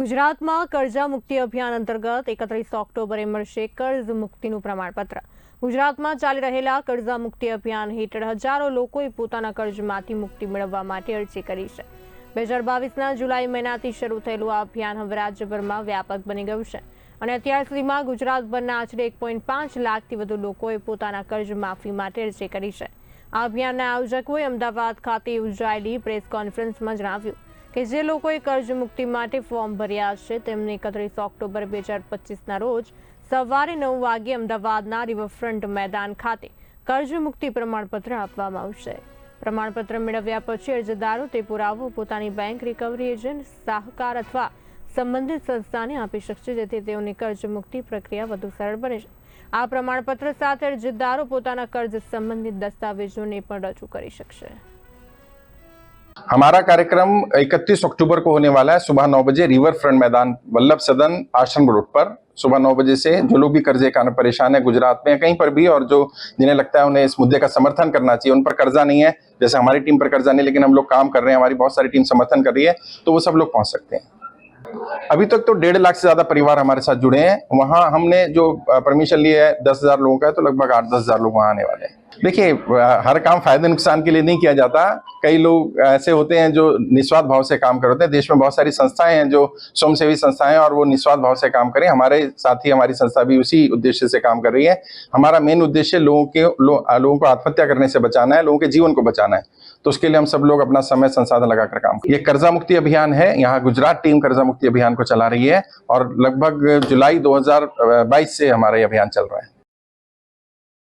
ગુજરાતમાં કર્જા મુક્તિ અભિયાન અંતર્ગત એકત્રીસ ઓક્ટોબરે મળશે કર્જ મુક્તિનું પ્રમાણપત્ર. ગુજરાતમાં ચાલી રહેલા કર્જા મુક્તિ અભિયાન હેઠળ હજારો લોકોએ પોતાના કર્જમાંથી મુક્તિ મેળવવા માટે અરજી કરી છે. બે હજાર બાવીસના જુલાઈ મહિનાથી શરૂ થયેલું આ અભિયાન હવે રાજ્યભરમાં વ્યાપક બની ગયું છે અને અત્યાર સુધીમાં ગુજરાતભરના આશરે એક પોઈન્ટ પાંચ લાખથી વધુ લોકોએ પોતાના કર્જ માફી માટે અરજી કરી છે. આ અભિયાનના આયોજકોએ અમદાવાદ ખાતે યોજાયેલી પ્રેસ કોન્ફરન્સમાં જણાવ્યું કે જે લોકોએ કર્જ મુક્તિ માટે ફોર્મ ભર્યા છે, તેમને એકત્રીસ ઓક્ટોબર બે હજાર પચીસના રોજ સવારે નવ વાગે અમદાવાદના રિવરફ્રન્ટ મેદાન ખાતે કર્જ મુક્તિ પ્રમાણપત્ર આપવામાં આવશે. પ્રમાણપત્ર મેળવ્યા પછી અરજદારો તે પુરાવો પોતાની બેંક રિકવરી એજન્ટ, સાહકાર અથવા સંબંધિત સંસ્થાને આપી શકશે, જેથી તેઓની કર્જ મુક્તિ પ્રક્રિયા વધુ સરળ બને છે. આ પ્રમાણપત્ર સાથે અરજદારો પોતાના કર્જ સંબંધિત દસ્તાવેજોને પણ રજૂ કરી શકશે. हमारा कार्यक्रम 31 अक्टूबर को होने वाला है। सुबह नौ बजे रिवर फ्रंट मैदान वल्लभ सदन आश्रम रोड पर। सुबह नौ बजे से जो लोग भी कर्जे के कारण परेशान है, गुजरात में कहीं पर भी, और जो जिन्हें लगता है उन्हें इस मुद्दे का समर्थन करना चाहिए, उन पर कर्जा नहीं है। जैसे हमारी टीम पर कर्जा नहीं, लेकिन हम लोग काम कर रहे हैं, हमारी बहुत सारी टीम समर्थन कर रही है तो वो सब लोग पहुँच सकते हैं। अभी तक तो डेढ़ लाख से ज़्यादा परिवार हमारे साथ जुड़े हैं। वहाँ हमने जो परमिशन लिया है दस हज़ार लोगों का है तो लगभग आठ दस हज़ार लोग वहाँ आने वाले हैं। देखिए हर काम फ़ायदे नुकसान के लिए नहीं किया जाता। कई लोग ऐसे होते हैं जो निस्वार्थ भाव से काम करते हैं। देश में बहुत सारी संस्थाएँ हैं जो स्वयंसेवी संस्थाएँ हैं और वो निस्वार्थ भाव से काम करें। हमारे साथ ही हमारी संस्था भी उसी उद्देश्य से काम कर रही है। हमारा मेन उद्देश्य लोगों के लो, लोगों को आत्महत्या करने से बचाना है लोगों के जीवन को बचाना है। तो उसके लिए हम सब लोग अपना समय संसाधन लगाकर काम ये कर्जा मुक्ति अभियान है। यहाँ गुजरात टीम कर्जा मुक्ति अभियान को चला रही है और लगभग जुलाई 2022 से हमारा ये अभियान चल रहा है।